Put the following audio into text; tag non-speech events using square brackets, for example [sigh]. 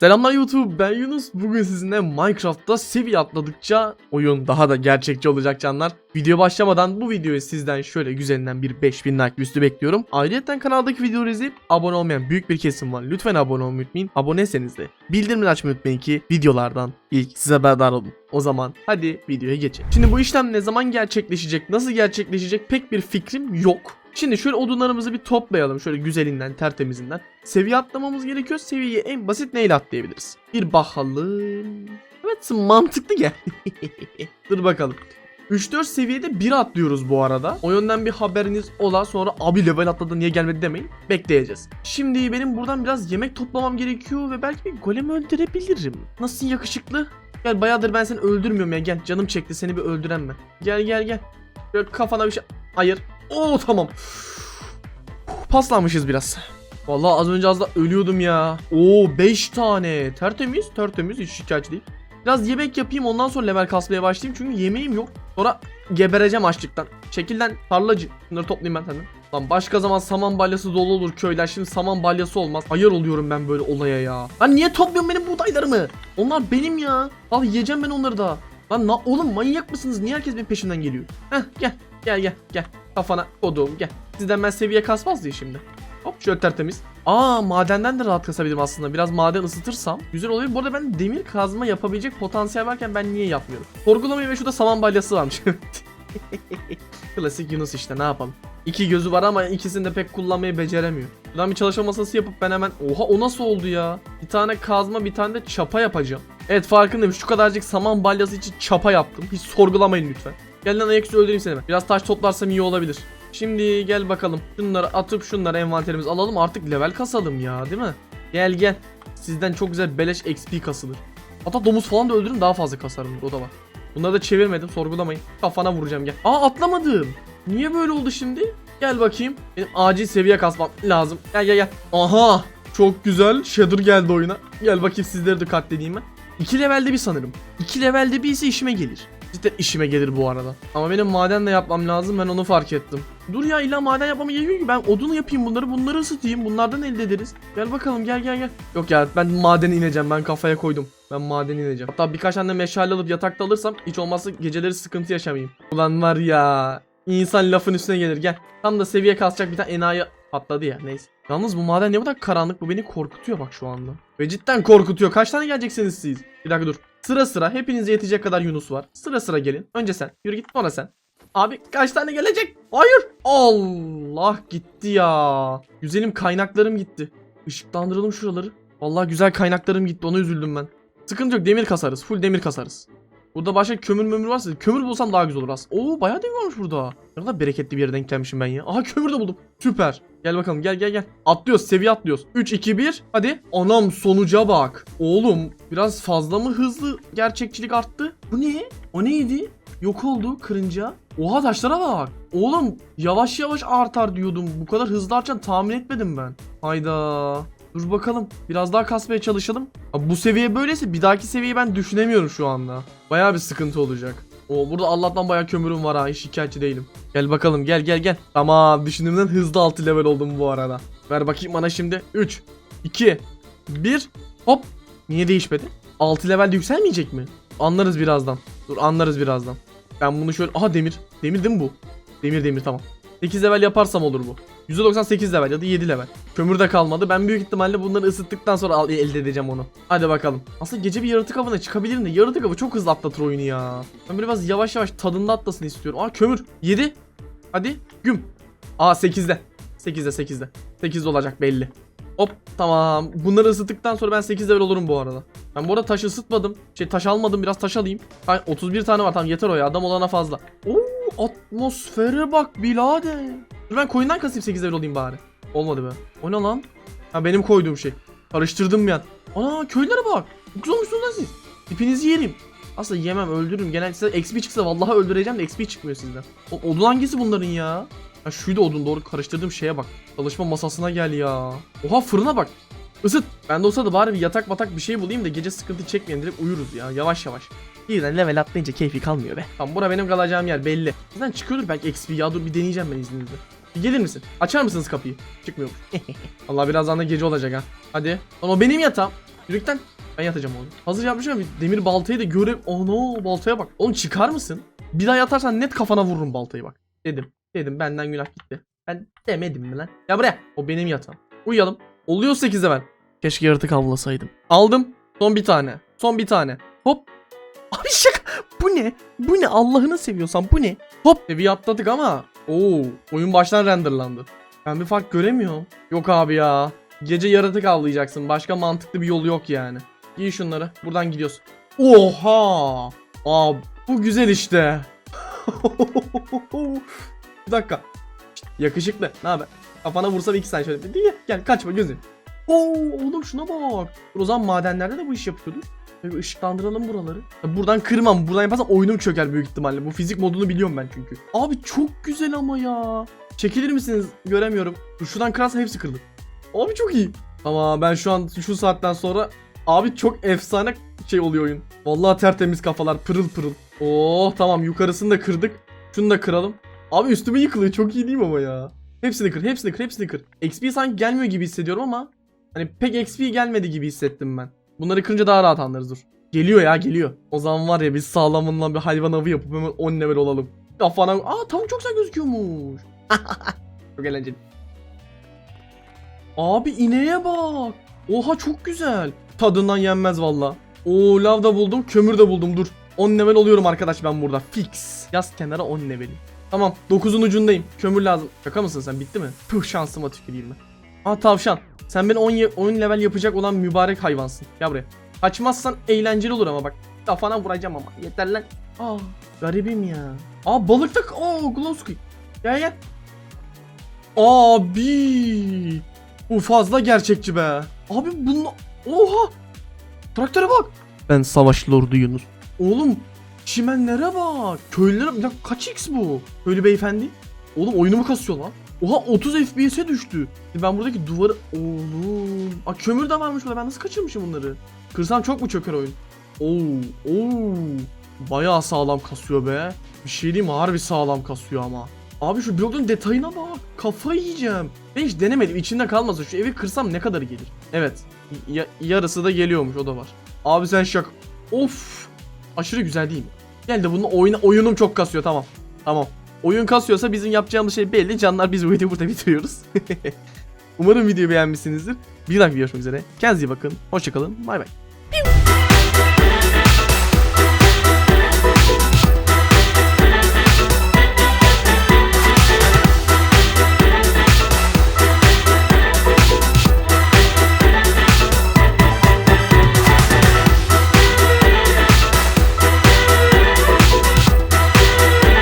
Selamlar YouTube ben Yunus bugün sizinle Minecraft'ta seviye atladıkça oyun daha da gerçekçi olacak canlar. Video başlamadan bu videoyu sizden şöyle güzelinden bir 5000 like üstü bekliyorum. Ayrıca kanaldaki videoları izleyip abone olmayan büyük bir kesim var. Lütfen abone olmayı unutmayın. Aboneyseniz de bildirimleri açmayı unutmayın ki videolardan ilk size haberdar olun. O zaman hadi videoya geçelim. Şimdi bu işlem ne zaman gerçekleşecek, nasıl gerçekleşecek pek bir fikrim yok. Şimdi şöyle odunlarımızı bir toplayalım şöyle güzelinden tertemizinden. Seviye atlamamız gerekiyor. Seviyeyi en basit neyle atlayabiliriz? Bir bakalım. Evet mantıklı gel. [laughs] Dur bakalım. 3-4 seviyede 1 atlıyoruz bu arada. O yönden bir haberiniz ola sonra abi level atladı niye gelmedi demeyin. Bekleyeceğiz. Şimdi benim buradan biraz yemek toplamam gerekiyor ve belki bir golem öldürebilirim. Nasıl yakışıklı? Gel bayağıdır ben seni öldürmüyorum ya gel canım çekti seni bir öldüren ben. Gel gel gel. Böyle kafana bir şey... Hayır. Oo tamam. Paslanmışız biraz. Vallahi az önce az da ölüyordum ya. Oo 5 tane. Tertemiz, tertemiz hiç şikayetçi değil. Biraz yemek yapayım ondan sonra level kasmaya başlayayım çünkü yemeğim yok. Sonra gebereceğim açlıktan. Şekilden tarlacı. Bunları toplayayım ben senden. Lan başka zaman saman balyası dolu olur köyler. Şimdi saman balyası olmaz. Hayır oluyorum ben böyle olaya ya. Lan niye topluyorsun benim buğdaylarımı? Onlar benim ya. Al yiyeceğim ben onları da. Lan na oğlum manyak mısınız? Niye herkes benim peşimden geliyor? Heh gel. Gel gel gel. Kafana koduğum gel. Sizden ben seviye kasmaz diye şimdi. Hop şöyle tertemiz. Aa madenden de rahat kasabilirim aslında. Biraz maden ısıtırsam güzel olur. Bu arada ben demir kazma yapabilecek potansiyel varken ben niye yapmıyorum? Sorgulamayı ve şurada saman balyası varmış. [laughs] Klasik Yunus işte ne yapalım. İki gözü var ama ikisini de pek kullanmayı beceremiyor. Buradan bir çalışma masası yapıp ben hemen... Oha o nasıl oldu ya? Bir tane kazma bir tane de çapa yapacağım. Evet farkındayım şu kadarcık saman balyası için çapa yaptım. Hiç sorgulamayın lütfen. Gel lan ayaküstü öldüreyim seni ben. Biraz taş toplarsam iyi olabilir. Şimdi gel bakalım. Şunları atıp şunları envanterimiz alalım artık level kasalım ya değil mi? Gel gel. Sizden çok güzel beleş XP kasılır. Hatta domuz falan da öldürün daha fazla kasarım o da var. Bunları da çevirmedim sorgulamayın. Kafana vuracağım gel. Aa atlamadım. Niye böyle oldu şimdi? Gel bakayım. Benim acil seviye kasmam lazım. Gel gel gel. Aha. Çok güzel. Shader geldi oyuna. Gel bakayım sizleri de katledeyim ben. 2 levelde bir sanırım. 2 levelde bir ise işime gelir. Cidden işime gelir bu arada. Ama benim maden de yapmam lazım ben onu fark ettim. Dur ya illa maden yapmama gerekiyor ki ben odunu yapayım bunları bunları ısıtayım bunlardan elde ederiz. Gel bakalım gel gel gel. Yok ya ben madene ineceğim ben kafaya koydum. Ben madene ineceğim. Hatta birkaç tane meşale alıp yatakta alırsam hiç olmazsa geceleri sıkıntı yaşamayayım. Ulan var ya. İnsan lafın üstüne gelir gel. Tam da seviye kasacak bir tane enayi patladı ya neyse. Yalnız bu maden ne kadar karanlık bu beni korkutuyor bak şu anda. Ve cidden korkutuyor. Kaç tane geleceksiniz siz? Bir dakika dur. Sıra sıra hepinize yetecek kadar Yunus var. Sıra sıra gelin. Önce sen. Yürü git sonra sen. Abi kaç tane gelecek? Hayır. Allah gitti ya. Güzelim kaynaklarım gitti. Işıklandıralım şuraları. Vallahi güzel kaynaklarım gitti ona üzüldüm ben. Sıkıntı yok demir kasarız. Full demir kasarız. Burada başka kömür mömür varsa kömür bulsam daha güzel olur aslında. Oo bayağı demir varmış burada. Ne kadar bereketli bir yere denk gelmişim ben ya. Aha kömür de buldum. Süper. Gel bakalım gel gel gel. Atlıyoruz seviye atlıyoruz. 3 2 1 hadi. Anam sonuca bak. Oğlum biraz fazla mı hızlı gerçekçilik arttı? Bu ne? O neydi? Yok oldu kırınca. Oha taşlara bak. Oğlum yavaş yavaş artar diyordum. Bu kadar hızlı artacağını tahmin etmedim ben. Hayda. Dur bakalım. Biraz daha kasmaya çalışalım. Abi bu seviye böyleyse bir dahaki seviyeyi ben düşünemiyorum şu anda. Bayağı bir sıkıntı olacak. O burada Allah'tan bayağı kömürüm var ha. Hiç şikayetçi değilim. Gel bakalım gel gel gel. Tamam düşündüğümden hızlı 6 level oldum bu arada. Ver bakayım bana şimdi. 3, 2, 1. Hop. Niye değişmedi? 6 levelde yükselmeyecek mi? Anlarız birazdan. Dur anlarız birazdan. Ben bunu şöyle... Aha demir. Demir değil mi bu? Demir demir tamam. 8 level yaparsam olur bu. %98 level ya da 7 level. Kömür de kalmadı. Ben büyük ihtimalle bunları ısıttıktan sonra al- elde edeceğim onu. Hadi bakalım. Aslında gece bir yaratık avına çıkabilirim de yaratık avı çok hızlı atlatır oyunu ya. Ben biraz yavaş yavaş tadında atlasın istiyorum. Aa kömür. 7. Hadi güm. Aa 8'de. 8'de 8'de. 8'de olacak belli. Hop tamam. Bunları ısıttıktan sonra ben 8 level olurum bu arada. Ben bu arada taş ısıtmadım. Şey taş almadım biraz taş alayım. Ay, 31 tane var tamam yeter o ya adam olana fazla. Oo atmosfere bak birader. Dur ben koyundan kasayım 8 level olayım bari. Olmadı be. O ne lan? Ha benim koyduğum şey. Karıştırdım an. Ana köylere bak. Bu güzel olmuşsunuz lan siz. Tipinizi yerim. Aslında yemem öldürürüm. Genelde size XP çıksa vallahi öldüreceğim de XP çıkmıyor sizden. O, odun hangisi bunların ya? Ha şuydu odun doğru karıştırdığım şeye bak. Çalışma masasına gel ya. Oha fırına bak. Isıt. Ben de olsa da bari bir yatak batak bir şey bulayım da gece sıkıntı çekmeyelim direkt uyuruz ya yavaş yavaş. Birden level atlayınca keyfi kalmıyor be. Tamam bura benim kalacağım yer belli. Zaten çıkıyordur belki XP ya dur bir deneyeceğim ben izninizle. Bir gelir misin? Açar mısınız kapıyı? Çıkmıyor. [laughs] Allah birazdan da gece olacak ha. Hadi. O benim yatağım. Yürekten ben yatacağım oğlum. Hazır yapmışım bir demir baltayı da görev. Ana baltaya bak. Oğlum çıkar mısın? Bir daha yatarsan net kafana vururum baltayı bak. Dedim. Dedim benden günah gitti. Ben demedim mi lan? Ya buraya. O benim yatağım. Uyuyalım. Oluyor 8'de ben. Keşke yaratık avlasaydım. Aldım. Son bir tane. Son bir tane. Hop. Abi şaka. Bu ne? Bu ne? Allah'ını seviyorsan bu ne? Hop. Seviye atladık ama. Oo. Oyun baştan renderlandı. Ben bir fark göremiyorum. Yok abi ya. Gece yaratık avlayacaksın. Başka mantıklı bir yolu yok yani. Giy şunları. Buradan gidiyoruz. Oha. Aa bu güzel işte. [laughs] bir dakika. Şşt, yakışıklı. Ne haber? Kafana vursam iki saniye şöyle. Gel kaçma gözün. Oo oğlum şuna bak. O zaman madenlerde de bu iş yapıyordu. Böyle ışıklandıralım buraları. Ya Buradan kırmam. Buradan yaparsam oyunum çöker büyük ihtimalle. Bu fizik modunu biliyorum ben çünkü. Abi çok güzel ama ya. Çekilir misiniz? Göremiyorum. Şuradan kırarsam hepsi kırılır. Abi çok iyi. Ama ben şu an şu saatten sonra abi çok efsane şey oluyor oyun. Vallahi tertemiz kafalar pırıl pırıl. Oo tamam yukarısını da kırdık. Şunu da kıralım. Abi üstüme yıkılıyor çok iyi değil mi ama ya? Hepsini kır, hepsini kır, hepsini kır. XP sanki gelmiyor gibi hissediyorum ama hani pek XP gelmedi gibi hissettim ben. Bunları kırınca daha rahat anlarız dur. Geliyor ya geliyor. O zaman var ya biz sağlamından bir hayvan avı yapıp hemen 10 level olalım. Kafana... Aa tavuk çok güzel gözüküyormuş. [laughs] çok eğlenceli. Abi ineğe bak. Oha çok güzel. Tadından yenmez valla. Oo lav da buldum, kömür de buldum dur. 10 level oluyorum arkadaş ben burada. Fix. Yaz kenara 10 leveli. Tamam 9'un ucundayım. Kömür lazım. Şaka mısın sen bitti mi? Puh şansıma tüküreyim ben. Aa tavşan. Sen beni 10, ye- 10 level yapacak olan mübarek hayvansın. Gel buraya. Kaçmazsan eğlenceli olur ama bak. Kafana vuracağım ama. Yeter lan. Aa garibim ya. Aa balık da... Aa glow squid. Gel gel. Abi. Bu fazla gerçekçi be. Abi bunu... Oha. Traktöre bak. Ben savaş lordu Yunus. Oğlum çimenlere bak. Köylülere ya kaç x bu? Köylü beyefendi. Oğlum oyunumu kasıyor lan. Oha 30 FPS'e düştü. E Ben buradaki duvarı... Oğlum. Aa kömür de varmış burada. Ben nasıl kaçırmışım bunları? Kırsam çok mu çöker oyun? Oo. Oo. Bayağı sağlam kasıyor be. Bir şey diyeyim mi? Harbi sağlam kasıyor ama. Abi şu blokların detayına bak. Kafayı yiyeceğim. Ben hiç denemedim. İçinde kalmasın. Şu evi kırsam ne kadar gelir? Evet. Ya- yarısı da geliyormuş. O da var. Abi sen şak. Of. Aşırı güzel değil mi? Gel de bunu oyuna oyunum çok kasıyor tamam. Tamam. Oyun kasıyorsa bizim yapacağımız şey belli. Canlar biz bu videoyu burada bitiriyoruz. [laughs] Umarım videoyu beğenmişsinizdir. Bir dahaki görüşmek üzere. Kendinize iyi bakın. Hoşçakalın. Bay bay.